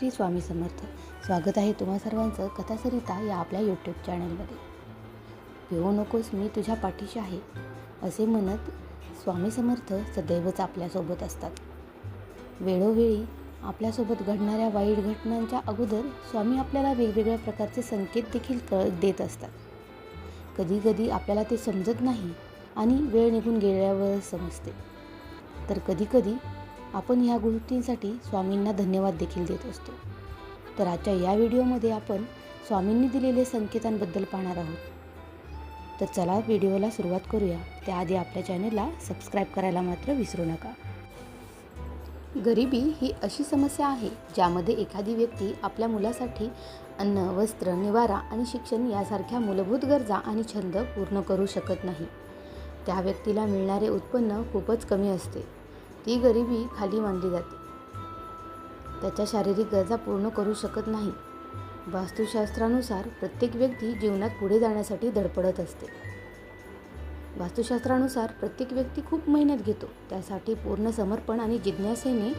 श्री स्वामी समर्थ. स्वागत आहे तुम्हा सर्वांचं कथासरिता या आपल्या यूट्यूब चॅनलमध्ये भिवू नकोस मी तुझ्या पाठीशी आहे असे म्हणत स्वामी समर्थ सदैवच आपल्यासोबत असतात. वेळोवेळी आपल्यासोबत घडणाऱ्या वाईट घटनांच्या अगोदर स्वामी आपल्याला वेगवेगळ्या प्रकारचे संकेत देखील कळ देत असतात. कधीकधी आपल्याला ते समजत नाही आणि वेळ निघून गेल्यावर समजते. तर कधीकधी आपण ह्या गोष्टींसाठी स्वामींना धन्यवाद देखील देत असतो. तर आजच्या या व्हिडिओमध्ये आपण स्वामींनी दिलेले संकेतांबद्दल पाहणार आहोत. तर चला व्हिडिओला सुरुवात करूया. त्याआधी आपल्या चॅनलला सबस्क्राईब करायला मात्र विसरू नका. गरिबी ही अशी समस्या आहे ज्यामध्ये एखादी व्यक्ती आपल्या मुलासाठी अन्न वस्त्र निवारा आणि शिक्षण यासारख्या मूलभूत गरजा आणि छंद पूर्ण करू शकत नाही. त्या व्यक्तीला मिळणारे उत्पन्न खूपच कमी असते. ती गरिबी खाली मानली जाते. त्याच्या शारीरिक गरजा पूर्ण करू शकत नाही. वास्तुशास्त्रानुसार प्रत्येक व्यक्ती जीवनात पुढे जाण्यासाठी धडपडत असते. वास्तुशास्त्रानुसार प्रत्येक व्यक्ती खूप मेहनत घेतो. त्यासाठी पूर्ण समर्पण आणि जिज्ञासेने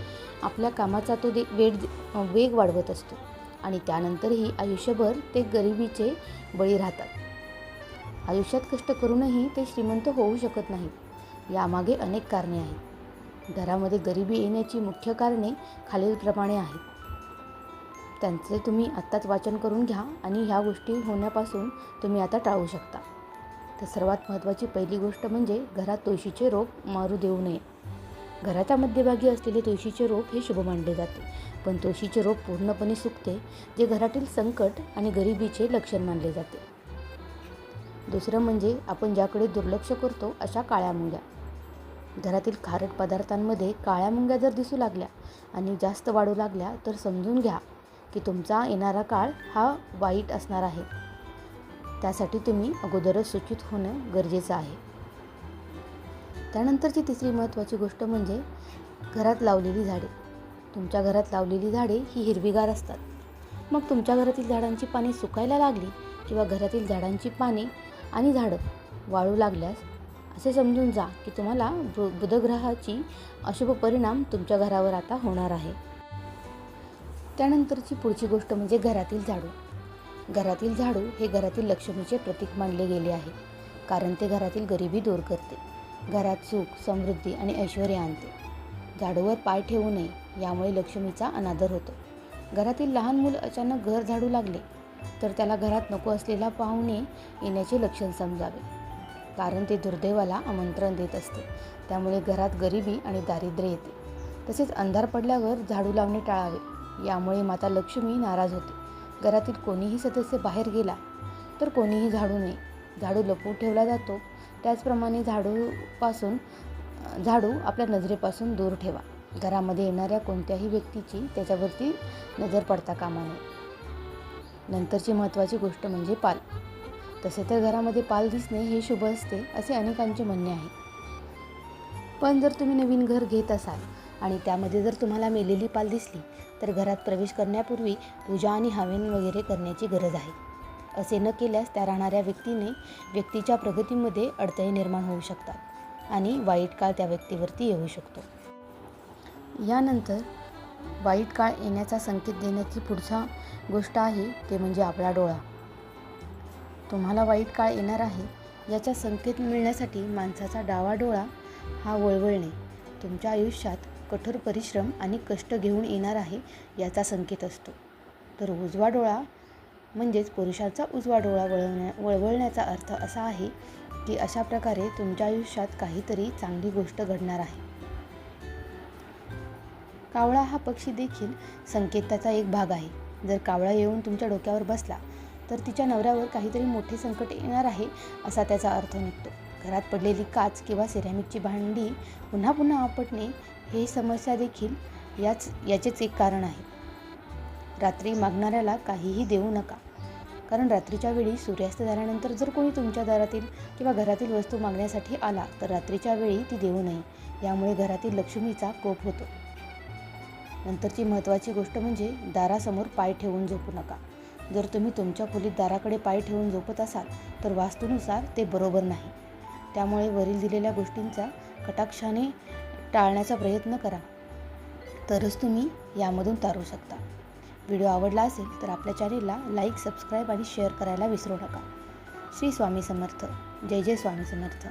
आपल्या कामाचा तो दे वेड वेग वाढवत असतो. आणि त्यानंतरही आयुष्यभर ते गरिबीचे बळी राहतात. आयुष्यात कष्ट करूनही ते श्रीमंत होऊ शकत नाहीत यामागे अनेक कारणे आहेत. घरामध्ये गरिबी येण्याची मुख्य कारणे खालीलप्रमाणे आहेत. त्यांचे तुम्ही आत्ताच वाचन करून घ्या आणि ह्या गोष्टी होण्यापासून तुम्ही आता टाळू शकता. तर सर्वात महत्त्वाची पहिली गोष्ट म्हणजे घरात तुळशीचे रोप मारू देऊ नये. घराच्या मध्यभागी असलेले तुळशीचे रोप हे शुभ मानले जाते. पण तुळशीचे रोप पूर्णपणे सुकते जे घरातील संकट आणि गरिबीचे लक्षण मानले जाते. दुसरं म्हणजे आपण ज्याकडे दुर्लक्ष करतो अशा काळ्या मुंग्या घरातील खारट पदार्थांमध्ये काळ्या मुंग्या जर दिसू लागल्या आणि जास्त वाढू लागल्या तर समजून घ्या की तुमचा येणारा काळ हा वाईट असणार आहे. त्यासाठी तुम्ही अगोदरच सूचित होणं गरजेचं आहे. त्यानंतरची तिसरी महत्त्वाची गोष्ट म्हणजे घरात लावलेली झाडे. तुमच्या घरात लावलेली झाडे ही हिरवीगार असतात. मग तुमच्या घरातील झाडांची पाने सुकायला लागली किंवा घरातील झाडांची पाने आणि झाडं वाळू लागल्यास असे समजून जा की तुम्हाला बु बुधग्रहाची अशुभ परिणाम तुमच्या घरावर आता होणार आहे. त्यानंतरची पुढची गोष्ट म्हणजे घरातील झाडू. घरातील झाडू हे घरातील लक्ष्मीचे प्रतीक मानले गेले आहे कारण ते घरातील गरिबी दूर करते. घरात सुख समृद्धी आणि ऐश्वर आणते. झाडूवर पाय ठेवू नये यामुळे लक्ष्मीचा अनादर होतो. घरातील लहान मूल अचानक घर झाडू लागले तर त्याला घरात नको असलेला पाहुणे येण्याचे लक्षण समजावे. कारण ते दुर्दैवाला आमंत्रण देत असते. त्यामुळे घरात गरिबी आणि दारिद्र्य येते. तसेच अंधार पडल्यावर झाडू लावणे टाळावे. यामुळे माता लक्ष्मी नाराज होते. घरातील कोणीही सदस्य बाहेर गेला तर कोणीही झाडू नये. झाडू लपवून ठेवला जातो. त्याचप्रमाणे झाडूपासून झाडू आपल्या नजरेपासून दूर ठेवा. घरामध्ये येणाऱ्या कोणत्याही व्यक्तीची त्याच्यावरती नजर पडता कामा नये. नंतरची महत्त्वाची गोष्ट म्हणजे पाल. तसे तर घरामध्ये पाल दिसणे हे शुभ असते असे अनेकांचे म्हणणे आहे. पण जर तुम्ही नवीन घर घेत असाल आणि त्यामध्ये जर तुम्हाला मेलेली पाल दिसली तर घरात प्रवेश करण्यापूर्वी पूजा आणि हवन वगैरे करण्याची गरज आहे. असे न केल्यास त्या राहणाऱ्या व्यक्तीने व्यक्तीच्या प्रगतीमध्ये अडथळे निर्माण होऊ शकतात आणि वाईट काळ त्या व्यक्तीवरती येऊ शकतो. यानंतर वाईट काळ येण्याचा संकेत देण्याची पुढचा गोष्ट आहे ते म्हणजे आपला डोळा. तुम्हाला वाईट काळ येणार आहे याचा संकेत मिळण्यासाठी माणसाचा डावा डोळा हा वळवळणे. तुमच्या आयुष्यात कठोर परिश्रम आणि कष्ट घेऊन येणार आहे याचा संकेत असतो. तर उजवा डोळा म्हणजेच पुरुषाचा उजवा डोळा वळवण्या वळवळण्याचा अर्थ असा आहे की अशा प्रकारे तुमच्या आयुष्यात काहीतरी चांगली गोष्ट घडणार आहे. कावळा हा पक्षी देखील संकेताचा एक भाग आहे. जर कावळा येऊन तुमच्या डोक्यावर बसला तर तिच्या नवऱ्यावर काहीतरी मोठे संकट येणार आहे असा त्याचा अर्थ निघतो. घरात पडलेली काच किंवा सिरॅमिकची भांडी पुन्हा पुन्हा आपटणे हे समस्या देखील याच याचेच एक कारण आहे. रात्री मागणाऱ्याला काहीही देऊ नका. कारण रात्रीच्या वेळी सूर्यास्त झाल्यानंतर जर कोणी तुमच्या दारातील किंवा घरातील वस्तू मागण्यासाठी आला तर रात्रीच्या वेळी ती देऊ नये. यामुळे घरातील लक्ष्मीचा कोप होतो. नंतरची महत्त्वाची गोष्ट म्हणजे दारासमोर पाय ठेवून झोपू नका. जर तुम्ही तुमच्या खोलीत दाराकडे पाय ठेवून झोपत असाल तर वास्तूनुसार ते बरोबर नाही. त्यामुळे वरील दिलेल्या गोष्टींचा कटाक्षाने टाळण्याचा प्रयत्न करा. तरच तुम्ही यामधून तारू शकता. व्हिडिओ आवडला असेल तर आपल्या चॅनेलला लाईक सबस्क्राईब आणि शेअर करायला विसरू नका. श्री स्वामी समर्थ. जय जय स्वामी समर्थ.